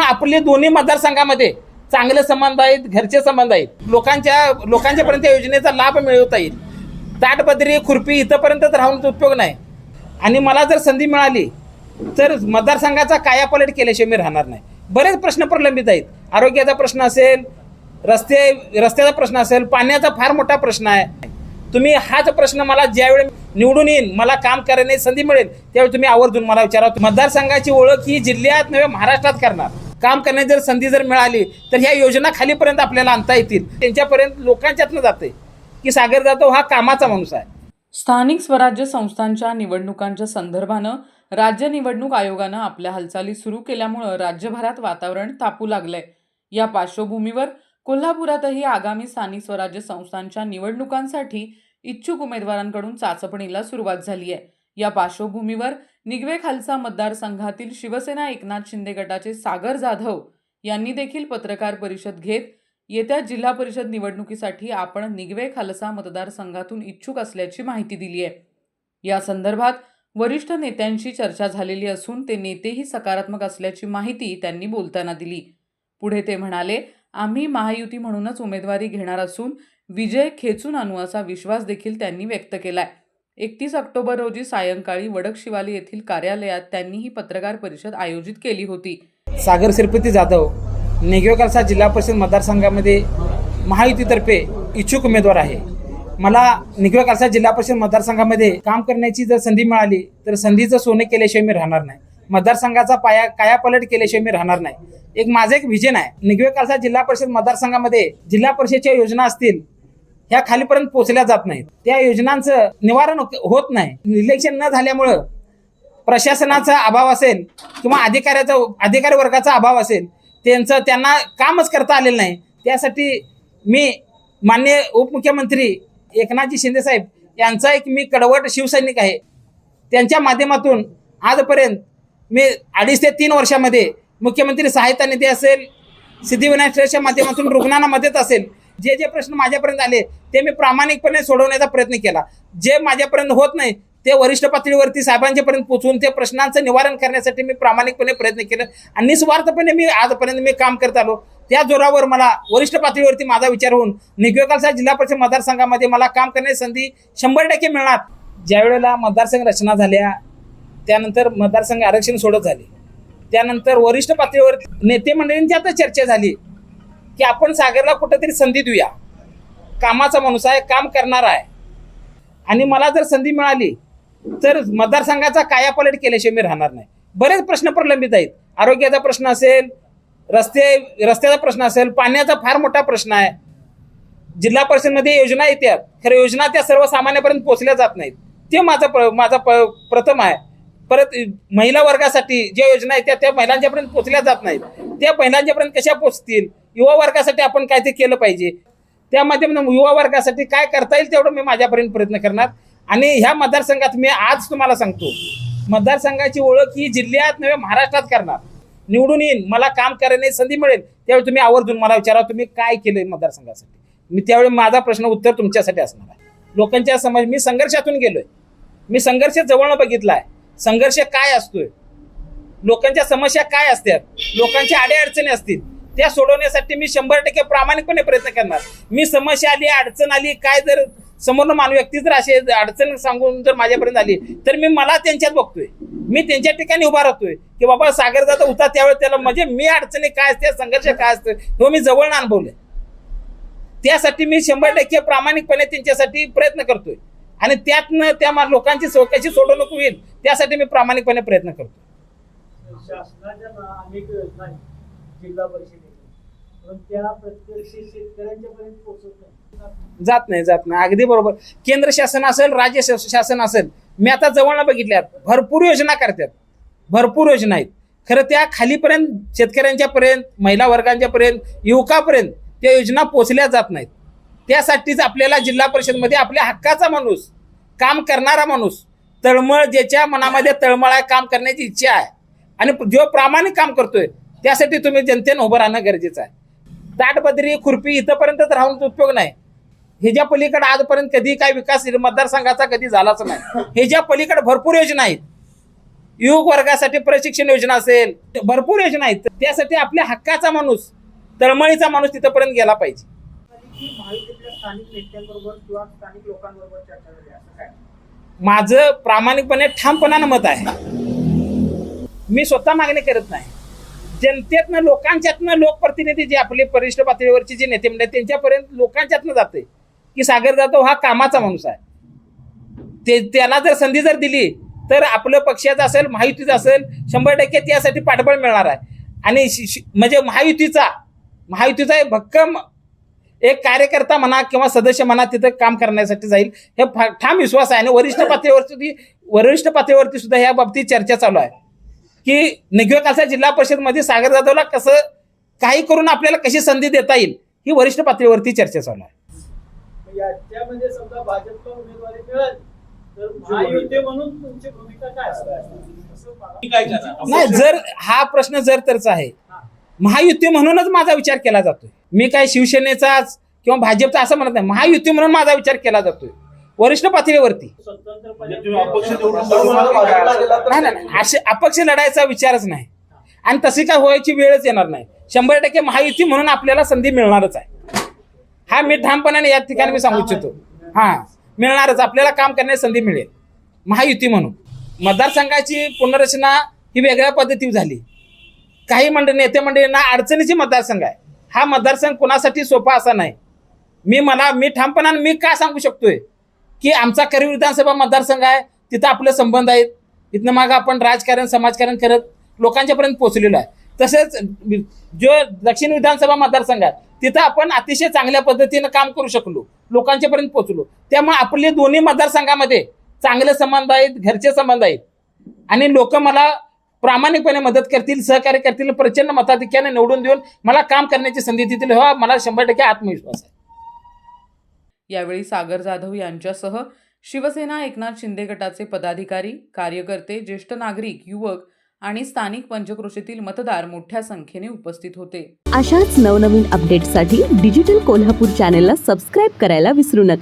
किंवा आपले दोन्ही मतदारसंघामध्ये चांगले संबंध आहेत घरचे संबंध आहेत. लोकांच्या लोकांच्या पर्यंत या योजनेचा लाभ मिळवता येईल. ताटपदरी खुरपी इथंपर्यंतच राहून उपयोग नाही. आणि मला जर संधी मिळाली तर मतदारसंघाचा कायापलट केल्याशिवाय मी राहणार नाही. बरेच प्रश्न प्रलंबित आहेत. आरोग्याचा प्रश्न असेल रस्ते रस्त्याचा प्रश्न असेल पाण्याचा फार मोठा प्रश्न आहे. तुम्ही हाच प्रश्न मला ज्यावेळी निवडून येईन मला काम करण्याची संधी मिळेल त्यावेळी तुम्ही आवर्जून मला विचारा. मतदारसंघाची ओळख ही जिल्ह्यात नव्हे महाराष्ट्रात करणार. काम करण्याची जर संधी जर मिळाली तर ह्या योजना खालीपर्यंत आपल्याला आणता येतील. त्यांच्यापर्यंत लोकांच्यातनं जाते. की सागर जाधव हा कामाचा माणूस आहे. स्थानिक स्वराज्य संस्थांच्या निवडणुकांच्या संदर्भानं राज्य निवडणूक आयोगानं आपल्या हालचाली सुरू केल्यामुळं राज्यभरात वातावरण तापू लागलंय. या पार्श्वभूमीवर कोल्हापुरातही आगामी स्थानिक स्वराज्य संस्थांच्या निवडणुकांसाठी इच्छुक उमेदवारांकडून चाचपणीला सुरुवात झाली आहे या पार्श्वभूमीवर निगवे खालसा मतदारसंघातील शिवसेना एकनाथ शिंदे गटाचे सागर जाधव यांनी देखील पत्रकार परिषद घेत येत्या जिल्हा परिषद निवडणुकीसाठी आपण निगवे खालसा मतदारसंघातून इच्छुक असल्याची माहिती दिली आहे या संदर्भात वरिष्ठ नेत्यांशी चर्चा झालेली असून ते नेतेही सकारात्मक असल्याची माहिती त्यांनी बोलताना दिली. पुढे ते म्हणाले आम्ही महायुती म्हणूनच उमेदवारी घेणार असून विजय खेचून आणू असा विश्वास देखील त्यांनी व्यक्त केला आहे एकतीस ऑक्टोबर रोजी सायंकाळी वडक शिवाली येथील कार्यालयात त्यांनी ही पत्रकार परिषद आयोजित केली होती. सागर सिरपती जाधव नेगेवकालसा जिल्हा परिषद मतदारसंघामध्ये महायुतीतर्फे इच्छुक उमेदवार आहे. मला निगवे जिल्हा परिषद मतदारसंघामध्ये काम करण्याची जर संधी मिळाली तर संधीचं सोने केल्याशिवाय मी राहणार नाही. मतदारसंघाचा पाया कायापलट केल्याशिवाय मी राहणार नाही. एक माझं एक व्हिजन आहे. निगवे जिल्हा परिषद मतदारसंघामध्ये जिल्हा परिषदच्या योजना असतील ह्या खालीपर्यंत पोहोचल्या जात नाहीत. त्या योजनांचं निवारण हो- होत नाही. इलेक्शन न झाल्यामुळं प्रशासनाचा अभाव असेल किंवा अधिकाऱ्याचा अधिकारी वर्गाचा अभाव असेल त्यांचं त्यांना कामच करता आलेलं नाही. त्यासाठी मी मान्य उपमुख्यमंत्री एकनाथजी शिंदेसाहेब यांचा एक मी कडवट शिवसैनिक आहे. त्यांच्या माध्यमातून आजपर्यंत मी अडीच ते तीन वर्षामध्ये मुख्यमंत्री सहायता निधी असेल सिद्धिविनायक ट्रस्टच्या माध्यमातून रुग्णांना मदत असेल जे जे प्रश्न माझ्यापर्यंत आले ते मी प्रामाणिकपणे सोडवण्याचा प्रयत्न केला. जे माझ्यापर्यंत होत नाही ते वरिष्ठ पातळीवरती साहेबांच्यापर्यंत पोहोचून ते प्रश्नांचं निवारण करण्यासाठी मी प्रामाणिकपणे प्रयत्न केला आणि निस्वार्थपणे मी आजपर्यंत मी काम करत आलो. त्या जोरावर मला वरिष्ठ पातळीवरती माझा विचार होऊन निगवेकालचा जिल्हा परिषद मतदारसंघामध्ये मला काम करण्याची संधी शंभर टक्के मिळणार. ज्यावेळेला मतदारसंघ रचना झाल्या त्यानंतर मतदारसंघ आरक्षण सोडत झाले. त्यानंतर वरिष्ठ पातळीवर नेते मंडळींची आता चर्चा झाली. की आपण सागरला कुठेतरी संधी देऊया. कामाचा माणूस आहे काम करणार आहे. आणि मला जर संधी मिळाली तर मतदारसंघाचा कायापलट केल्याशिवाय मी राहणार नाही. बरेच प्रश्न प्रलंबित आहेत. आरोग्याचा प्रश्न असेल रस्ते रस्त्याचा प्रश्न असेल पाण्याचा फार मोठा प्रश्न आहे. जिल्हा परिषदमध्ये योजना येतात खरं योजना त्या सर्वसामान्यपर्यंत पोहोचल्या जात नाहीत. ते माझा प- माझा प- प्रथम आहे. परत महिला वर्गासाठी ज्या योजना आहेत त्या त्या महिलांच्यापर्यंत पोहोचल्या जात नाहीत. त्या महिलांच्यापर्यंत कशा पोचतील युवा वर्गासाठी आपण काय ते केलं पाहिजे. त्या माध्यमातून युवा वर्गासाठी काय करता येईल तेवढं मी माझ्यापर्यंत प्रयत्न करणार. आणि ह्या मतदारसंघात मी आज तुम्हाला सांगतो. मतदारसंघाची ओळख ही जिल्ह्यात नव्हे महाराष्ट्रात करणार. निवडून येईन मला काम करण्याची संधी मिळेल त्यावेळी तुम्ही आवर्जून मला विचारा तुम्ही काय केलं मतदारसंघासाठी. मी त्यावेळी माझा प्रश्न उत्तर तुमच्यासाठी असणार आहे. लोकांच्या समज मी संघर्षातून गेलोय. मी संघर्ष जवळनं बघितला आहे संघर्ष काय असतोय? लोकांच्या समस्या काय असतात? लोकांच्या अडीअडचणी असतील. त्या सोडवण्यासाठी मी शंभर टक्के प्रामाणिकपणे प्रयत्न करणार. मी समस्या आली अडचण आली काय जर समोर मानव व्यक्ती जर असे अडचण सांगून जर माझ्यापर्यंत आली तर मी मला त्यांच्यात बघतोय. मी त्यांच्या ठिकाणी उभा राहतोय की बाबा सागर जाता होता त्यावेळेस त्याला म्हणजे मी अडचणी काय असते संघर्ष काय असतं तो मी जवळ अनुभवले त्यासाठी मी शंभर टक्के प्रामाणिकपणे त्यांच्यासाठी प्रयत्न करतोय. आणि त्यातनं त्या लोकांची कशी सोडवणूक होईल त्यासाठी मी प्रामाणिकपणे प्रयत्न करतो शासनाच्या अनेक योजना जिल्हा परिषदेच्या पण त्या प्रत्यक्ष शेतकऱ्यांच्या पर्यंत पोहोचत नाही. जात नाही जात नाही. अगदी बरोबर. केंद्र शासन असेल राज्य शास- शासन असेल मी आता जवळला बघितल्यात भरपूर योजना करतात. भरपूर योजना आहेत. खरं त्या खालीपर्यंत शेतकऱ्यांच्या पर्यंत महिला वर्गांच्या पर्यंत युवकापर्यंत त्या योजना पोचल्या जात नाहीत. त्यासाठीच आपल्याला जिल्हा परिषदमध्ये आपल्या हक्काचा माणूस काम करणारा माणूस तळमळ ज्याच्या मनामध्ये तळमळ आहे काम करण्याची इच्छा आहे. आणि जो प्रामाणिक काम करतोय त्यासाठी तुम्ही जनतेनं उभं राहणं गरजेचं आहे. ताटपदरी खुरपी इथंपर्यंतच राहून उपयोग नाही. ह्याच्या पलीकडे आजपर्यंत कधी काय विकास मतदारसंघाचा कधी झालाच नाही. ह्याच्या पलीकडे भरपूर योजना आहेत युवक वर्गासाठी प्रशिक्षण योजना असेल भरपूर योजना आहेत त्यासाठी आपल्या हक्काचा माणूस तळमळीचा माणूस तिथपर्यंत गेला पाहिजे. माझं प्रामाणिकपणे ठामपणानं मत आहे. मी स्वतः मागणी करत नाही. जनतेतनं लोकांच्यातनं लोकप्रतिनिधी जे आपले वरिष्ठ पातळीवरचे जे नेते म्हणजे त्यांच्यापर्यंत लोकांच्यातनं जाते की सागर जाधव हा कामाचा माणूस आहे. ते त्याला जर संधी जर दिली तर आपलं पक्षाचं असेल महायुतीचं असेल शंभर टक्के त्यासाठी पाठबळ मिळणार आहे. आणि शि- शि- म्हणजे महायुतीचा महायुतीचा एक भक्कम एक कार्यकर्ता म्हणा किंवा सदस्य म्हणा तिथं काम करण्यासाठी जाईल. हे ठाम विश्वास आहे. आणि वरिष्ठ पातळीवरती वरिष्ठ पातळीवरती सुद्धा या बाबतीत चर्चा चालू आहे. की निघवे कालसा जिल्हा परिषदमध्ये सागर जाधवला कसं काही करून आपल्याला कशी संधी देता येईल ही वरिष्ठ पातळीवरती चर्चा चालू आहे. मग याच्यामध्ये समजा भाजपला उमेदवारी मिळाली तर महायुती म्हणून तुमची भूमिका काय असणार असं मला- नाही जर हा प्रश्न जर तरचा आहे महायुती म्हणूनच माझा विचार केला जातोय. मी काय शिवसेनेचाच किंवा भाजपचा असं म्हणत नाही महायुती म्हणून माझा विचार केला जातोय. वरिष्ठ पातळीवरती. तर नाही नाही. असे अपक्ष लढायचा विचारच नाही. आणि तशी काय व्हायची वेळच येणार नाही. शंभर टक्के महायुती म्हणून आपल्याला संधी मिळणारच आहे. हा मी ठामपणाने या ठिकाणी मी सांगू इच्छितो. हा मिळणारच. आपल्याला काम करण्याची संधी मिळेल. महायुती म्हणून. मतदारसंघाची पुनर्रचना ही वेगळ्या पद्धतीने झाली. काही मंडळ नेते मंडळींना अडचणीची मतदारसंघ आहे. हा मतदारसंघ कोणासाठी सोपा असा नाही. मी मला मी ठामपणाने मी का सांगू शकतोय? की आमचा करी विधानसभा मतदारसंघ आहे तिथं आपले संबंध आहेत. इथनं मागं आपण राजकारण समाजकारण करत लोकांच्यापर्यंत पोहोचलेलो आहे. तसेच जो दक्षिण विधानसभा मतदारसंघ आहे तिथं आपण अतिशय चांगल्या पद्धतीनं काम करू शकलो लोकांच्यापर्यंत पोहोचलो. त्यामुळे आपले दोन्ही मतदारसंघामध्ये चांगले संबंध आहेत घरचे संबंध आहेत. आणि लोक मला प्रामाणिकपणे मदत करतील सहकार्य करतील प्रचंड मताधिक्याने निवडून देऊन मला काम करण्याची संधी देतील हा मला शंभर टक्के आत्मविश्वास आहे. यावेळी सागर जाधव यांच्यासह शिवसेना एकनाथ शिंदे गटाचे पदाधिकारी कार्यकर्ते ज्येष्ठ नागरिक युवक आणि स्थानिक पंचक्रोशीतील मतदार मोठ्या संख्येने उपस्थित होते. अशाच नवनवीन अपडेटसाठी डिजिटल कोल्हापूर चॅनेलला सबस्क्राईब करायला विसरू नका.